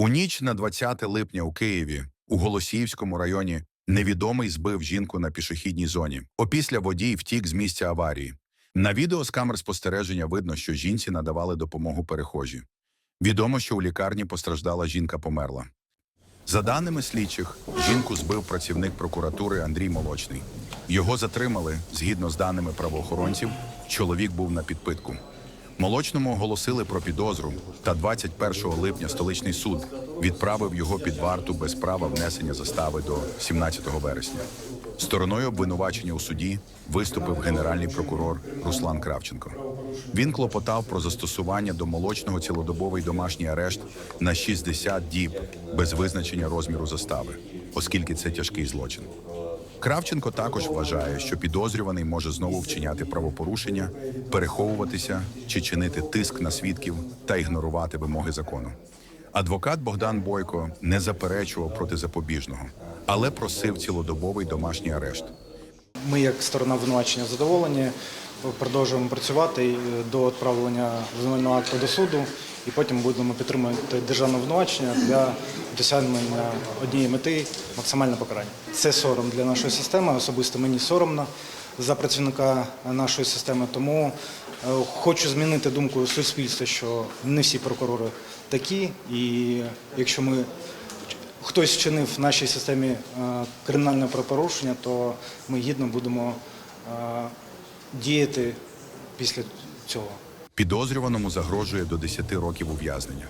У ніч на 20 липня у Києві, у Голосіївському районі, невідомий збив жінку на пішохідній зоні. Опісля водій втік з місця аварії. На відео з камер спостереження видно, що жінці надавали допомогу перехожі. Відомо, що у лікарні постраждала жінка померла. За даними слідчих, жінку збив працівник прокуратури Андрій Молочний. Його затримали. Згідно з даними правоохоронців, чоловік був на підпитку. Молочному оголосили про підозру, та 21 липня столичний суд відправив його під варту без права внесення застави до 17 вересня. Стороною обвинувачення у суді виступив генеральний прокурор Руслан Кравченко. Він клопотав про застосування до молочного цілодобовий домашній арешт на 60 діб без визначення розміру застави, оскільки це тяжкий злочин. Кравченко також вважає, що підозрюваний може знову вчиняти правопорушення, переховуватися чи чинити тиск на свідків та ігнорувати вимоги закону. Адвокат Богдан Бойко не заперечував проти запобіжного, але просив цілодобовий домашній арешт. Ми, як сторона обвинувачення, задоволені. Продовжуємо працювати до відправлення обвинувального акту до суду, і потім будемо підтримувати державне обвинувачення для досягнення однієї мети максимальне покарання. Це сором для нашої системи. Особисто мені соромно за працівника нашої системи. Тому е, хочу змінити думку суспільства, що не всі прокурори такі, і якщо ми хтось вчинив в нашій системі е, кримінальне правопорушення, то ми гідно будемо е, діяти після цього. Підозрюваному загрожує до 10 років ув'язнення.